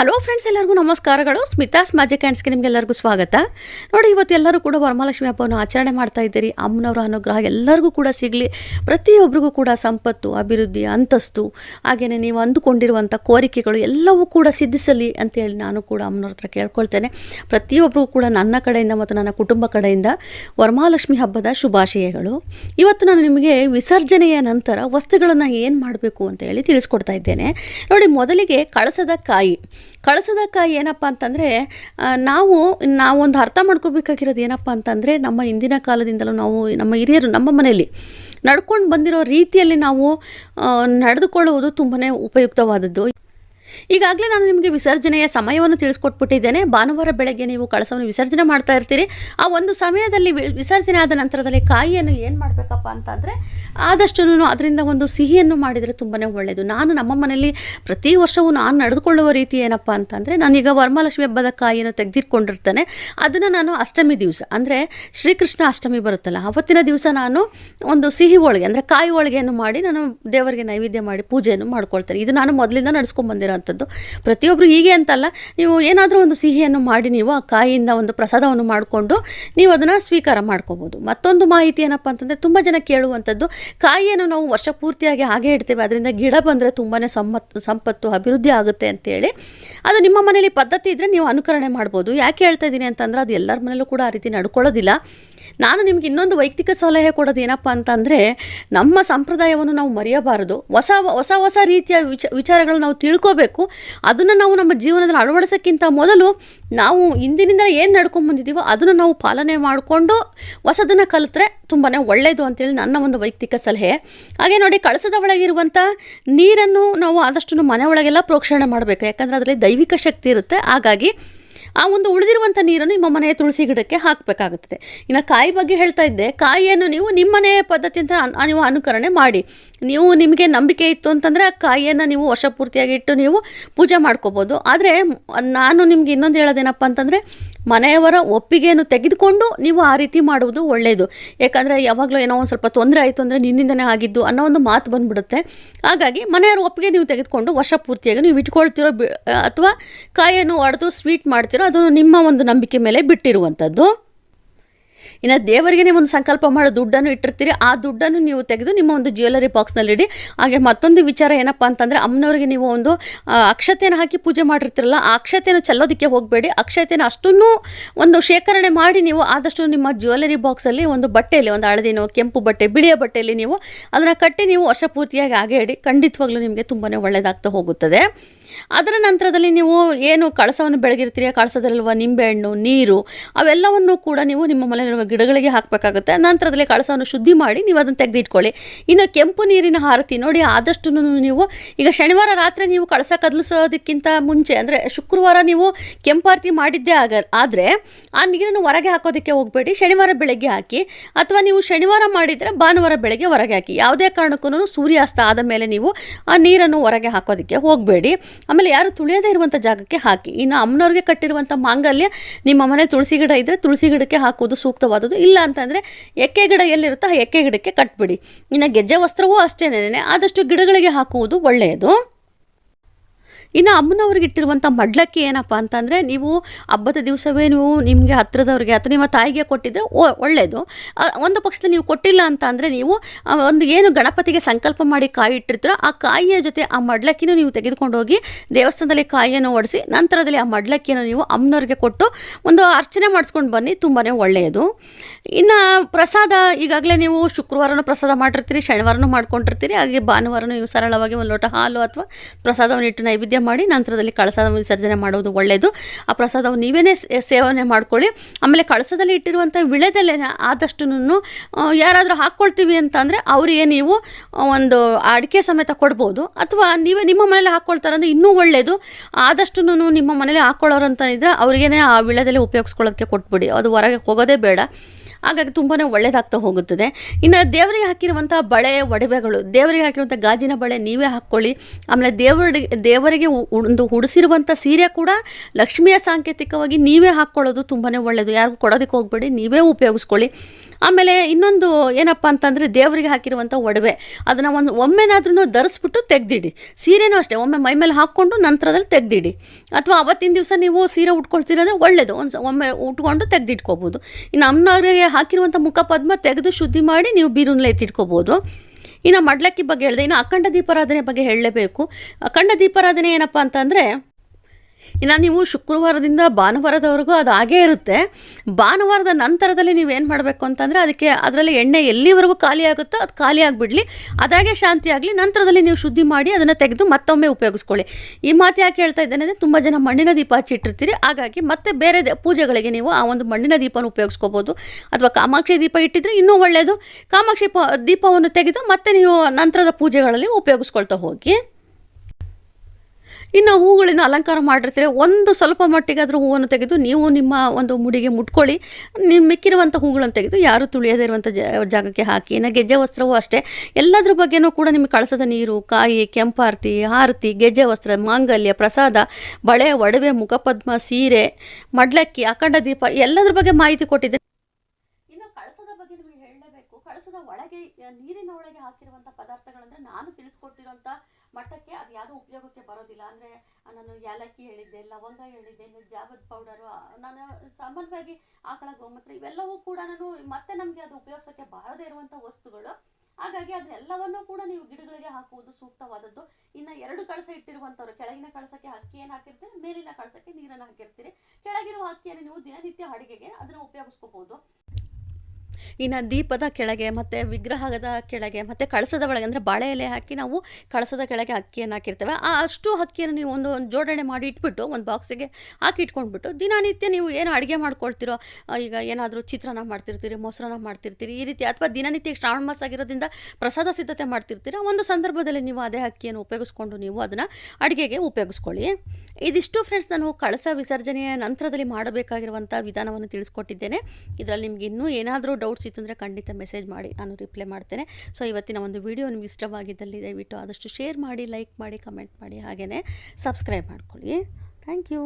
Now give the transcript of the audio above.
Hello friends ಎಲ್ಲರಿಗೂ ನಮಸ್ಕಾರಗಳು. Smitha's magic ಹ್ಯಾಂಡ್ಸ್ಗೆ ನಿಮಗೆಲ್ಲರಿಗೂ ಸ್ವಾಗತ. ನೋಡಿ, ಇವತ್ತು ಎಲ್ಲರೂ ಕೂಡ ವರಮಹಾಲಕ್ಷ್ಮಿ ಹಬ್ಬವನ್ನು ಆಚರಣೆ ಮಾಡ್ತಾ ಇದ್ದೀರಿ. ಅಮ್ಮನವರ ಅನುಗ್ರಹ ಎಲ್ಲರಿಗೂ ಕೂಡ ಸಿಗಲಿ. ಪ್ರತಿಯೊಬ್ಬರಿಗೂ ಕೂಡ ಸಂಪತ್ತು, ಅಭಿವೃದ್ಧಿ, ಅಂತಸ್ತು ಹಾಗೆಯೇ ನೀವು ಅಂದುಕೊಂಡಿರುವಂಥ ಕೋರಿಕೆಗಳು ಎಲ್ಲವೂ ಕೂಡ ಸಿದ್ಧಿಸಲಿ ಅಂತೇಳಿ ನಾನು ಕೂಡ ಅಮ್ಮನವ್ರ ಹತ್ರ ಕೇಳ್ಕೊಳ್ತೇನೆ. ಪ್ರತಿಯೊಬ್ಬರಿಗೂ ಕೂಡ ನನ್ನ ಕಡೆಯಿಂದ ಮತ್ತು ನನ್ನ ಕುಟುಂಬ ಕಡೆಯಿಂದ ವರಮಹಾಲಕ್ಷ್ಮಿ ಹಬ್ಬದ ಶುಭಾಶಯಗಳು. ಇವತ್ತು ನಾನು ನಿಮಗೆ ವಿಸರ್ಜನೆಯ ನಂತರ ವಸ್ತುಗಳನ್ನು ಏನು ಮಾಡಬೇಕು ಅಂತ ಹೇಳಿ ತಿಳಿಸ್ಕೊಡ್ತಾ ಇದ್ದೇನೆ. ನೋಡಿ, ಮೊದಲಿಗೆ ಕಳಸದ ಕಾಯಿ. ಕಳಸದ ಕಾಯಿ ಏನಪ್ಪ ಅಂತಂದರೆ ನಾವು, ನಾವೊಂದು ಅರ್ಥ ಮಾಡ್ಕೋಬೇಕಾಗಿರೋದು ಏನಪ್ಪ ಅಂತಂದರೆ, ನಮ್ಮ ಹಿಂದಿನ ಕಾಲದಿಂದಲೂ ನಾವು, ನಮ್ಮ ಹಿರಿಯರು, ನಮ್ಮ ಮನೆಯಲ್ಲಿ ನಡ್ಕೊಂಡು ಬಂದಿರೋ ರೀತಿಯಲ್ಲಿ ನಾವು ನಡೆದುಕೊಳ್ಳುವುದು ತುಂಬಾ ಉಪಯುಕ್ತವಾದದ್ದು. ಈಗಾಗಲೇ ನಾನು ನಿಮಗೆ ವಿಸರ್ಜನೆಯ ಸಮಯವನ್ನು ತಿಳಿಸ್ಕೊಟ್ಬಿಟ್ಟಿದ್ದೇನೆ. ಭಾನುವಾರ ಬೆಳಗ್ಗೆ ನೀವು ಕಳಸವನ್ನು ವಿಸರ್ಜನೆ ಮಾಡ್ತಾ ಇರ್ತೀರಿ. ಆ ಒಂದು ಸಮಯದಲ್ಲಿ ವಿಸರ್ಜನೆ ಆದ ನಂತರದಲ್ಲಿ ಕಾಯಿಯನ್ನು ಏನು ಮಾಡಬೇಕಪ್ಪ ಅಂತಂದರೆ, ಆದಷ್ಟು ಅದರಿಂದ ಒಂದು ಸಿಹಿಯನ್ನು ಮಾಡಿದರೆ ತುಂಬಾ ಒಳ್ಳೆಯದು ನಾನು ನಮ್ಮ ಮನೆಯಲ್ಲಿ ಪ್ರತಿ ವರ್ಷವೂ ನಾನು ನಡೆದುಕೊಳ್ಳುವ ರೀತಿ ಏನಪ್ಪ ಅಂತಂದರೆ, ನಾನೀಗ ವರಮಹಾಲಕ್ಷ್ಮಿ ಹಬ್ಬದ ಕಾಯಿಯನ್ನು ತೆಗೆದಿಟ್ಕೊಂಡಿರ್ತೇನೆ. ಅದನ್ನು ನಾನು ಅಷ್ಟಮಿ ದಿವಸ, ಅಂದರೆ ಶ್ರೀಕೃಷ್ಣ ಅಷ್ಟಮಿ ಬರುತ್ತಲ್ಲ, ಅವತ್ತಿನ ದಿವಸ ನಾನು ಒಂದು ಸಿಹಿ ಹೋಳಿಗೆ, ಅಂದರೆ ಕಾಯಿ ಹೋಳಿಗೆಯನ್ನು ಮಾಡಿ ನಾನು ದೇವರಿಗೆ ನೈವೇದ್ಯ ಮಾಡಿ ಪೂಜೆಯನ್ನು ಮಾಡ್ಕೊಳ್ತೇನೆ. ಇದು ನಾನು ಮೊದಲಿಂದ ನಡ್ಸ್ಕೊಂಡು ಬಂದಿರೋಂಥದ್ದು ಪ್ರತಿಯೊಬ್ಬರು ಹೀಗೆ ಅಂತಲ್ಲ, ನೀವು ಏನಾದರೂ ಒಂದು ಸಿಹಿಯನ್ನು ಮಾಡಿ ನೀವು ಆ ಕಾಯಿಯಿಂದ ಒಂದು ಪ್ರಸಾದವನ್ನು ಮಾಡಿಕೊಂಡು ನೀವು ಅದನ್ನು ಸ್ವೀಕಾರ ಮಾಡ್ಕೋಬೋದು. ಮತ್ತೊಂದು ಮಾಹಿತಿ ಏನಪ್ಪ ಅಂತಂದರೆ, ತುಂಬ ಜನ ಕೇಳುವಂಥದ್ದು ಕಾಯಿಯನ್ನು ನಾವು ವರ್ಷ ಪೂರ್ತಿಯಾಗಿ ಹಾಗೆ ಇಡ್ತೇವೆ, ಅದರಿಂದ ಗಿಡ ಬಂದರೆ ತುಂಬಾ ಸಂಪತ್ತು ಸಂಪತ್ತು, ಅಭಿವೃದ್ಧಿ ಆಗುತ್ತೆ ಅಂತೇಳಿ. ಅದು ನಿಮ್ಮ ಮನೇಲಿ ಪದ್ಧತಿ ಇದ್ದರೆ ನೀವು ಅನುಕರಣೆ ಮಾಡ್ಬೋದು. ಯಾಕೆ ಹೇಳ್ತಾ ಇದ್ದೀನಿ ಅಂತಂದ್ರೆ, ಅದು ಎಲ್ಲರ ಮನೇಲೂ ಕೂಡ ಆ ರೀತಿ ನಡ್ಕೊಳ್ಳೋದಿಲ್ಲ. ನಾನು ನಿಮ್ಗೆ ಇನ್ನೊಂದು ವೈಯಕ್ತಿಕ ಸಲಹೆ ಕೊಡೋದು ಏನಪ್ಪ ಅಂತಂದರೆ, ನಮ್ಮ ಸಂಪ್ರದಾಯವನ್ನು ನಾವು ಮರೆಯಬಾರದು. ಹೊಸ ಹೊಸ ಹೊಸ ರೀತಿಯ ವಿಚ ನಾವು ತಿಳ್ಕೋಬೇಕು. ಅದನ್ನು ನಾವು ನಮ್ಮ ಜೀವನದಲ್ಲಿ ಅಳವಡಿಸೋಕ್ಕಿಂತ ಮೊದಲು ನಾವು ಹಿಂದಿನಿಂದ ಏನು ನಡ್ಕೊಂಡು ಬಂದಿದ್ದೀವೋ ಅದನ್ನು ನಾವು ಪಾಲನೆ ಮಾಡಿಕೊಂಡು ಹೊಸದನ್ನು ಕಲಿತ್ರೆ ತುಂಬಾ ಒಳ್ಳೆಯದು ಅಂತೇಳಿ ನನ್ನ ಒಂದು ವೈಯಕ್ತಿಕ ಸಲಹೆ. ಹಾಗೆ ನೋಡಿ, ಕಳಸದ ಒಳಗಿರುವಂಥ ನೀರನ್ನು ನಾವು ಆದಷ್ಟು ಮನೆ ಒಳಗೆಲ್ಲ ಪ್ರೋಕ್ಷಣೆ ಮಾಡಬೇಕು. ಯಾಕಂದರೆ ಅದರಲ್ಲಿ ದೈವಿಕ ಶಕ್ತಿ ಇರುತ್ತೆ. ಹಾಗಾಗಿ ಆ ಒಂದು ಉಳಿದಿರುವಂಥ ನೀರನ್ನು ನಿಮ್ಮ ಮನೆಯ ತುಳಸಿ ಗಿಡಕ್ಕೆ ಹಾಕಬೇಕಾಗುತ್ತದೆ. ಇನ್ನು ಕಾಯಿ ಬಗ್ಗೆ ಹೇಳ್ತಾ ಇದ್ದೆ, ಕಾಯಿಯನ್ನು ನೀವು ನಿಮ್ಮ ಮನೆಯ ಪದ್ಧತಿ ಅಂತ ನೀವು ಅನುಕರಣೆ ಮಾಡಿ. ನೀವು ನಿಮಗೆ ನಂಬಿಕೆ ಇತ್ತು ಅಂತಂದರೆ ಆ ಕಾಯಿಯನ್ನು ನೀವು ವರ್ಷ ಪೂರ್ತಿಯಾಗಿ ಇಟ್ಟು ನೀವು ಪೂಜೆ ಮಾಡ್ಕೋಬೋದು. ಆದರೆ ನಾನು ನಿಮ್ಗೆ ಇನ್ನೊಂದು ಹೇಳೋದೇನಪ್ಪ ಅಂತಂದರೆ ಮನೆಯವರ ಒಪ್ಪಿಗೆಯನ್ನು ತೆಗೆದುಕೊಂಡು ನೀವು ಆ ರೀತಿ ಮಾಡುವುದು ಒಳ್ಳೆಯದು ಯಾಕಂದರೆ ಯಾವಾಗಲೂ ಏನೋ ಒಂದು ಸ್ವಲ್ಪ ತೊಂದರೆ ಆಯಿತು ಅಂದರೆ ನಿನ್ನಿಂದನೇ ಆಗಿದ್ದು ಅನ್ನೋ ಒಂದು ಮಾತು ಬಂದುಬಿಡುತ್ತೆ. ಹಾಗಾಗಿ ಮನೆಯವರ ಒಪ್ಪಿಗೆ ನೀವು ತೆಗೆದುಕೊಂಡು ವರ್ಷ ಪೂರ್ತಿಯಾಗಿ ನೀವು ಇಟ್ಕೊಳ್ತಿರೋ ಅಥವಾ ಕಾಯಿಯನ್ನು ಒಡೆದು ಸ್ವೀಟ್ ಮಾಡ್ತಿರೋ ಅದು ನಿಮ್ಮ ಒಂದು ನಂಬಿಕೆ ಮೇಲೆ ಬಿಟ್ಟಿರುವಂಥದ್ದು. ಇನ್ನು ದೇವರಿಗೆ ನೀವು ಒಂದು ಸಂಕಲ್ಪ ಮಾಡೋ ದುಡ್ಡನ್ನು ಇಟ್ಟಿರ್ತೀರಿ, ಆ ದುಡ್ಡನ್ನು ನೀವು ತೆಗೆದು ನಿಮ್ಮ ಒಂದು ಜ್ಯುವೆಲರಿ ಬಾಕ್ಸ್ನಲ್ಲಿ ಇಡಿ. ಹಾಗೆ ಮತ್ತೊಂದು ವಿಚಾರ ಏನಪ್ಪ ಅಂತಂದರೆ, ಅಮ್ಮನವರಿಗೆ ನೀವು ಒಂದು ಅಕ್ಷತೆಯನ್ನು ಹಾಕಿ ಪೂಜೆ ಮಾಡಿರ್ತೀರಲ್ಲ, ಆ ಅಕ್ಷತೆಯನ್ನು ಚೆಲ್ಲೋದಕ್ಕೆ ಹೋಗಬೇಡಿ. ಅಕ್ಷತೆಯನ್ನು ಅಷ್ಟನ್ನು ಒಂದು ಶೇಖರಣೆ ಮಾಡಿ ನೀವು ಆದಷ್ಟು ನಿಮ್ಮ ಜ್ಯುವೆಲರಿ ಬಾಕ್ಸಲ್ಲಿ ಒಂದು ಬಟ್ಟೆಯಲ್ಲಿ, ಒಂದು ಹಳದಿನೋ ಕೆಂಪು ಬಟ್ಟೆ, ಬಿಳಿಯ ಬಟ್ಟೆಯಲ್ಲಿ ನೀವು ಅದನ್ನು ಕಟ್ಟಿ ನೀವು ವರ್ಷ ಪೂರ್ತಿಯಾಗಿ ಹಾಗೆ ಇಡಿ. ಖಂಡಿತವಾಗ್ಲೂ ನಿಮಗೆ ತುಂಬಾ ಒಳ್ಳೆಯದಾಗ್ತಾ ಹೋಗುತ್ತದೆ. ಅದರ ನಂತರದಲ್ಲಿ ನೀವು ಏನು ಕಳಸವನ್ನು ಬೆಳಗಿರ್ತೀರಿ, ಆ ಕಳಸದಲ್ಲಿರುವ ನಿಂಬೆಹಣ್ಣು, ನೀರು, ಅವೆಲ್ಲವನ್ನು ಕೂಡ ನೀವು ನಿಮ್ಮ ಮನೆಯಲ್ಲಿರುವ ಗಿಡಗಳಿಗೆ ಹಾಕಬೇಕಾಗುತ್ತೆ. ನಂತರದಲ್ಲಿ ಕಳಸವನ್ನು ಶುದ್ಧಿ ಮಾಡಿ ನೀವು ಅದನ್ನು ತೆಗೆದಿಟ್ಕೊಳ್ಳಿ. ಇನ್ನು ಕೆಂಪು ನೀರಿನ ಆರತಿ ನೋಡಿ ಆದಷ್ಟು ನೀವು ಈಗ ಶನಿವಾರ ರಾತ್ರಿ ನೀವು ಕಳಸ ಕದಲಿಸೋದಕ್ಕಿಂತ ಮುಂಚೆ, ಅಂದರೆ ಶುಕ್ರವಾರ ನೀವು ಕೆಂಪಾರತಿ ಮಾಡಿದ್ದೇ ಆಗ, ಆದರೆ ಆ ನೀರನ್ನು ಹೊರಗೆ ಹಾಕೋದಕ್ಕೆ ಹೋಗಬೇಡಿ. ಶನಿವಾರ ಬೆಳಗ್ಗೆ ಹಾಕಿ, ಅಥವಾ ನೀವು ಶನಿವಾರ ಮಾಡಿದರೆ ಭಾನುವಾರ ಬೆಳಗ್ಗೆ ಹೊರಗೆ ಹಾಕಿ. ಯಾವುದೇ ಕಾರಣಕ್ಕೂ ಸೂರ್ಯಾಸ್ತ ಆದ ಮೇಲೆ ನೀವು ಆ ನೀರನ್ನು ಹೊರಗೆ ಹಾಕೋದಕ್ಕೆ ಹೋಗಬೇಡಿ. ಆಮೇಲೆ ಯಾರು ತುಳಿಯದೇ ಇರುವಂಥ ಜಾಗಕ್ಕೆ ಹಾಕಿ. ಇನ್ನು ಅಮ್ಮನವ್ರಿಗೆ ಕಟ್ಟಿರುವಂಥ ಮಾಂಗಲ್ಯ ನಿಮ್ಮ ಮನೆ ತುಳಸಿ ಗಿಡ ಇದ್ದರೆ ತುಳಸಿ ಗಿಡಕ್ಕೆ ಹಾಕೋದು ಸೂಕ್ತವಾದದ್ದು. ಇಲ್ಲ ಅಂತಂದರೆ ಎಕ್ಕೆ ಗಿಡ ಎಲ್ಲಿರುತ್ತೋ ಆ ಎಕ್ಕೆ ಗಿಡಕ್ಕೆ ಕಟ್ಬಿಡಿ. ಇನ್ನು ಗೆಜ್ಜೆ ವಸ್ತ್ರವೂ ಅಷ್ಟೇನೆ ಆದಷ್ಟು ಗಿಡಗಳಿಗೆ ಹಾಕುವುದು ಒಳ್ಳೆಯದು. ಇನ್ನು ಅಮ್ಮನವ್ರಿಗೆ ಇಟ್ಟಿರುವಂಥ ಮಡ್ಲಕ್ಕಿ ಏನಪ್ಪ ಅಂತಂದರೆ ನೀವು ಹಬ್ಬದ ದಿವಸವೇ ನೀವು ನಿಮಗೆ ಹತ್ತಿರದವ್ರಿಗೆ ಅಥವಾ ನಿಮ್ಮ ತಾಯಿಗೆ ಕೊಟ್ಟಿದ್ದರೆ ಒಳ್ಳೆಯದು ಒಂದು ಪಕ್ಷದಲ್ಲಿ ನೀವು ಕೊಟ್ಟಿಲ್ಲ ಅಂತ ಅಂದರೆ ನೀವು ಒಂದು ಏನು ಗಣಪತಿಗೆ ಸಂಕಲ್ಪ ಮಾಡಿ ಕಾಯಿ ಇಟ್ಟಿರ್ತೀರೋ ಆ ಕಾಯಿಯ ಜೊತೆ ಆ ಮಡ್ಲಕ್ಕಿನೂ ನೀವು ತೆಗೆದುಕೊಂಡು ಹೋಗಿ ದೇವಸ್ಥಾನದಲ್ಲಿ ಕಾಯಿಯನ್ನು ಒಡಿಸಿ ನಂತರದಲ್ಲಿ ಆ ಮಡ್ಲಕ್ಕಿಯನ್ನು ನೀವು ಅಮ್ಮನವ್ರಿಗೆ ಕೊಟ್ಟು ಒಂದು ಅರ್ಚನೆ ಮಾಡಿಸ್ಕೊಂಡು ಬನ್ನಿ ತುಂಬಾ ಒಳ್ಳೆಯದು. ಇನ್ನು ಪ್ರಸಾದ ಈಗಾಗಲೇ ನೀವು ಶುಕ್ರವಾರನೂ ಪ್ರಸಾದ ಮಾಡಿರ್ತೀರಿ, ಶನಿವಾರನೂ ಮಾಡ್ಕೊಂಡಿರ್ತೀರಿ, ಹಾಗೆ ಭಾನುವಾರನೂ ನೀವು ಸರಳವಾಗಿ ಒಂದು ಲೋಟ ಹಾಲು ಅಥವಾ ಪ್ರಸಾದವನ್ನು ಇಟ್ಟು ನೈವೇದ್ಯ ಮಾಡಿ ನಂತರದಲ್ಲಿ ಕಳಸದ ವಿಸರ್ಜನೆ ಮಾಡೋದು ಒಳ್ಳೆಯದು ಆ ಪ್ರಸಾದವು ನೀವೇ ಸೇವನೆ ಮಾಡ್ಕೊಳ್ಳಿ. ಆಮೇಲೆ ಕಳಸದಲ್ಲಿ ಇಟ್ಟಿರುವಂಥ ವಿಳೆದಲ್ಲೇ ಆದಷ್ಟು ಯಾರಾದರೂ ಹಾಕ್ಕೊಳ್ತೀವಿ ಅಂತಂದರೆ ಅವರಿಗೆ ನೀವು ಒಂದು ಅಡಿಕೆ ಸಮೇತ ಕೊಡ್ಬೋದು. ಅಥವಾ ನೀವೇ ನಿಮ್ಮ ಮನೇಲಿ ಹಾಕ್ಕೊಳ್ತಾರಂದ್ರೆ ಇನ್ನೂ ಒಳ್ಳೆಯದು ಆದಷ್ಟು ನಿಮ್ಮ ಮನೇಲಿ ಹಾಕ್ಕೊಳ್ಳೋರು ಅಂತ ಇದ್ದರೆ ಅವ್ರಿಗೇನೆ ಆ ವಿಳೆದೆಲೆ ಉಪಯೋಗಿಸ್ಕೊಳ್ಳೋದಕ್ಕೆ ಕೊಟ್ಬಿಡಿ. ಅದು ಹೊರಗೆ ಹೋಗೋದೇ ಬೇಡ. ಹಾಗಾಗಿ ತುಂಬಾ ಒಳ್ಳೇದಾಗ್ತಾ ಹೋಗುತ್ತದೆ. ಇನ್ನು ದೇವರಿಗೆ ಹಾಕಿರುವಂಥ ಬಳೆ, ಒಡವೆಗಳು, ದೇವರಿಗೆ ಹಾಕಿರುವಂಥ ಗಾಜಿನ ಬಳೆ ನೀವೇ ಹಾಕ್ಕೊಳ್ಳಿ. ಆಮೇಲೆ ದೇವರಿಗೆ ದೇವರಿಗೆ ಒಂದು ಉಡಿಸಿರುವಂಥ ಸೀರೆ ಕೂಡ ಲಕ್ಷ್ಮಿಯ ಸಾಂಕೇತಿಕವಾಗಿ ನೀವೇ ಹಾಕ್ಕೊಳ್ಳೋದು ತುಂಬಾ ಒಳ್ಳೆಯದು ಯಾರಿಗೂ ಕೊಡೋದಕ್ಕೆ ಹೋಗಬೇಡಿ, ನೀವೇ ಉಪಯೋಗಿಸ್ಕೊಳ್ಳಿ. ಆಮೇಲೆ ಇನ್ನೊಂದು ಏನಪ್ಪ ಅಂತಂದರೆ ದೇವರಿಗೆ ಹಾಕಿರುವಂಥ ಒಡವೆ. ಅದನ್ನು ಒಂದು ಒಮ್ಮೆನಾದ್ರೂ ಧರಿಸ್ಬಿಟ್ಟು ತೆಗ್ದಿಡಿ. ಸೀರೆನೂ ಅಷ್ಟೇ, ಒಮ್ಮೆ ಮೈ ಮೇಲೆ ಹಾಕ್ಕೊಂಡು ನಂತರದಲ್ಲಿ ತೆಗ್ದಿಡಿ. ಅಥವಾ ಅವತ್ತಿನ ದಿವಸ ನೀವು ಸೀರೆ ಉಟ್ಕೊಳ್ತೀರಂದ್ರೆ ಒಳ್ಳೆಯದು ಒಂದು ಒಮ್ಮೆ ಉಟ್ಕೊಂಡು ತೆಗೆದಿಟ್ಕೋಬೋದು. ಇನ್ನು ಅಮ್ಮನವರಿಗೆ ಹಾಕಿರುವಂಥ ಮುಖಪದ್ಮ ತೆಗೆದು ಶುದ್ಧಿ ಮಾಡಿ ನೀವು ಬೀರುನಲ್ಲಿ ಎತ್ತಿಟ್ಕೋಬೋದು. ಇನ್ನು ಮಡ್ಲಕ್ಕಿ ಬಗ್ಗೆ ಹೇಳಿದೆ, ಇನ್ನು ಅಖಂಡ ದೀಪಾರಾಧನೆ ಬಗ್ಗೆ ಹೇಳಲೇಬೇಕು. ಅಖಂಡ ದೀಪಾರಾಧನೆ ಏನಪ್ಪ ಅಂತಂದರೆ ಇನ್ನು ನೀವು ಶುಕ್ರವಾರದಿಂದ ಭಾನುವಾರದವರೆಗೂ ಅದು ಹಾಗೇ ಇರುತ್ತೆ. ಭಾನುವಾರದ ನಂತರದಲ್ಲಿ ನೀವು ಏನು ಮಾಡಬೇಕು ಅಂತಂದರೆ ಅದಕ್ಕೆ ಅದರಲ್ಲಿ ಎಣ್ಣೆ ಎಲ್ಲಿವರೆಗೂ ಖಾಲಿ ಆಗುತ್ತೋ ಅದು ಖಾಲಿ ಆಗಿಬಿಡಲಿ. ಅದಾಗೆ ಶಾಂತಿ ಆಗಲಿ, ನಂತರದಲ್ಲಿ ನೀವು ಶುದ್ಧಿ ಮಾಡಿ ಅದನ್ನು ತೆಗೆದು ಮತ್ತೊಮ್ಮೆ ಉಪಯೋಗಿಸ್ಕೊಳ್ಳಿ. ಈ ಮಾತು ಯಾಕೆ ಹೇಳ್ತಾ ಇದ್ದೇನೆ ಅಂದರೆ ತುಂಬ ಜನ ಮಣ್ಣಿನ ದೀಪ ಹಚ್ಚಿಟ್ಟಿರ್ತೀರಿ ಹಾಗಾಗಿ ಮತ್ತೆ ಬೇರೆ ಪೂಜೆಗಳಿಗೆ ನೀವು ಆ ಒಂದು ಮಣ್ಣಿನ ದೀಪನ ಉಪಯೋಗಿಸ್ಕೋಬೋದು. ಅಥವಾ ಕಾಮಾಕ್ಷಿ ದೀಪ ಇಟ್ಟಿದ್ರೆ ಇನ್ನೂ ಒಳ್ಳೆಯದು ಕಾಮಾಕ್ಷಿ ದೀಪವನ್ನು ತೆಗೆದು ಮತ್ತೆ ನೀವು ನಂತರದ ಪೂಜೆಗಳಲ್ಲಿ ಉಪಯೋಗಿಸ್ಕೊಳ್ತಾ ಹೋಗಿ. ಇನ್ನು ಹೂಗಳಿಂದ ಅಲಂಕಾರ ಮಾಡಿರ್ತೀರಿ. ಒಂದು ಸ್ವಲ್ಪ ಮಟ್ಟಿಗಾದರೂ ಹೂವನ್ನು ತೆಗೆದು ನೀವು ನಿಮ್ಮ ಒಂದು ಮುಡಿಗೆ ಮುಟ್ಕೊಳ್ಳಿ. ನಿಮ್ಮ ಮಿಕ್ಕಿರುವಂಥ ಹೂಗಳನ್ನು ತೆಗೆದು ಯಾರು ತುಳಿಯದೇ ಇರುವಂಥ ಜಾಗಕ್ಕೆ ಹಾಕಿ. ಇನ್ನು ಗೆಜ್ಜೆ ವಸ್ತ್ರವೂ ಅಷ್ಟೇ. ಎಲ್ಲದ್ರ ಬಗ್ಗೆನೂ ಕೂಡ ನಿಮಗೆ ಕಳಸದ ನೀರು, ಕಾಯಿ, ಕೆಂಪಾರತಿ, ಆರತಿ, ಗೆಜ್ಜೆ ವಸ್ತ್ರ, ಮಾಂಗಲ್ಯ, ಪ್ರಸಾದ, ಬಳೆ, ಒಡವೆ, ಮುಖಪದ್ಮ, ಸೀರೆ, ಮಡ್ಲಕ್ಕಿ, ಅಖಂಡ ದೀಪ ಎಲ್ಲದ್ರ ಬಗ್ಗೆ ಮಾಹಿತಿ ಕೊಟ್ಟಿದ್ದೆ ನಿಮಗೆ ಹೇಳಲೇಬೇಕು ಕಳಸದ ಒಳಗೆ, ನೀರಿನ ಒಳಗೆ ಹಾಕಿರುವಂಥ ಪದಾರ್ಥಗಳಂದ್ರೆ ನಾನು ತಿಳಿಸ್ಕೊಟ್ಟಿರುವಂತ ಮಟ್ಟಕ್ಕೆ ಅದು ಯಾವುದೂ ಉಪಯೋಗಕ್ಕೆ ಬರೋದಿಲ್ಲ. ಅಂದರೆ, ನಾನು ಯಾಲಕ್ಕಿ ಹೇಳಿದ್ದೆ, ಲವಂಗ ಹೇಳಿದ್ದೆ ಇನ್ನು ಪೌಡರ್ ನಾನು ಸಾಮಾನ್ಯವಾಗಿ ಆಕಳ, ಗೋಮೂತ್ರ ಇವೆಲ್ಲವೂ ಕೂಡ ನಾನು ಮತ್ತೆ ನಮಗೆ ಅದು ಉಪಯೋಗಿಸೋಕ್ಕೆ ಬಾರದೇ ಇರುವಂಥ ವಸ್ತುಗಳು. ಹಾಗಾಗಿ ಅದನ್ನೆಲ್ಲವನ್ನೂ ಕೂಡ ನೀವು ಗಿಡಗಳಿಗೆ ಹಾಕುವುದು ಸೂಕ್ತವಾದದ್ದು. ಇನ್ನು ಎರಡು ಕಳಸ ಇಟ್ಟಿರುವಂಥವ್ರು ಕೆಳಗಿನ ಕಳಸಕ್ಕೆ ಅಕ್ಕಿ ಏನು ಹಾಕಿರ್ತೀರಿ, ಮೇಲಿನ ಕಳಸಕ್ಕೆ ನೀರನ್ನು ಹಾಕಿರ್ತೀರಿ. ಕೆಳಗಿರುವ ಅಕ್ಕಿಯನ್ನು ನೀವು ದಿನನಿತ್ಯ ಅಡುಗೆಗೆ ಅದನ್ನು ಉಪಯೋಗಿಸ್ಕೋಬಹುದು ಇನ್ನು ದೀಪದ ಕೆಳಗೆ ಮತ್ತು ವಿಗ್ರಹದ ಕೆಳಗೆ ಮತ್ತು ಕಳಸದ ಒಳಗೆ ಅಂದರೆ ಬಾಳೆ ಎಲೆ ಹಾಕಿ ನಾವು ಕಳಸದ ಕೆಳಗೆ ಅಕ್ಕಿಯನ್ನು ಹಾಕಿರ್ತೇವೆ. ಆ ಅಷ್ಟು ಅಕ್ಕಿಯನ್ನು ನೀವು ಒಂದು ಜೋಡಣೆ ಮಾಡಿ ಇಟ್ಬಿಟ್ಟು ಒಂದು ಬಾಕ್ಸಿಗೆ ಹಾಕಿ ಇಟ್ಕೊಂಡ್ಬಿಟ್ಟು ದಿನನಿತ್ಯ ನೀವು ಏನು ಅಡುಗೆ ಮಾಡ್ಕೊಳ್ತಿರೋ ಈಗ ಏನಾದರೂ ಚಿತ್ರಾನ್ನ ಮಾಡ್ತಿರ್ತೀರಿ, ಮೊಸರನ್ನ ಮಾಡ್ತಿರ್ತೀರಿ, ಈ ರೀತಿ ಅಥವಾ ದಿನನಿತ್ಯ ಶ್ರಾವಣ ಮಾಸ ಆಗಿರೋದ್ರಿಂದ ಪ್ರಸಾದ ಸಿದ್ಧತೆ ಮಾಡ್ತಿರ್ತೀರ, ಒಂದು ಸಂದರ್ಭದಲ್ಲಿ ನೀವು ಅದೇ ಅಕ್ಕಿಯನ್ನು ಉಪಯೋಗಿಸ್ಕೊಂಡು ನೀವು ಅದನ್ನು ಅಡುಗೆಗೆ ಉಪಯೋಗಿಸ್ಕೊಳ್ಳಿ. ಇದಿಷ್ಟು ಫ್ರೆಂಡ್ಸ್ ನಾನು ಕಳಸ ವಿಸರ್ಜನೆಯ ನಂತರದಲ್ಲಿ ಮಾಡಬೇಕಾಗಿರುವಂಥ ವಿಧಾನವನ್ನು ತಿಳಿಸ್ಕೊಟ್ಟಿದ್ದೇನೆ. ಇದರಲ್ಲಿ ನಿಮ್ಗೆ ಇನ್ನೂ ಏನಾದರೂ ಡೌಟ್ಸ್ ಇತ್ತು ಅಂದರೆ ಖಂಡಿತ ಮೆಸೇಜ್ ಮಾಡಿ, ನಾನು ರಿಪ್ಲೈ ಮಾಡ್ತೇನೆ. ಸೊ ಇವತ್ತಿನ ಒಂದು ವಿಡಿಯೋ ನಿಮ್ಗೆ ಇಷ್ಟವಾಗಿದ್ದಲ್ಲಿ ದಯವಿಟ್ಟು ಆದಷ್ಟು ಶೇರ್ ಮಾಡಿ ಲೈಕ್ ಮಾಡಿ ಕಮೆಂಟ್ ಮಾಡಿ ಹಾಗೆಯೇ ಸಬ್ಸ್ಕ್ರೈಬ್ ಮಾಡ್ಕೊಳ್ಳಿ. Thank you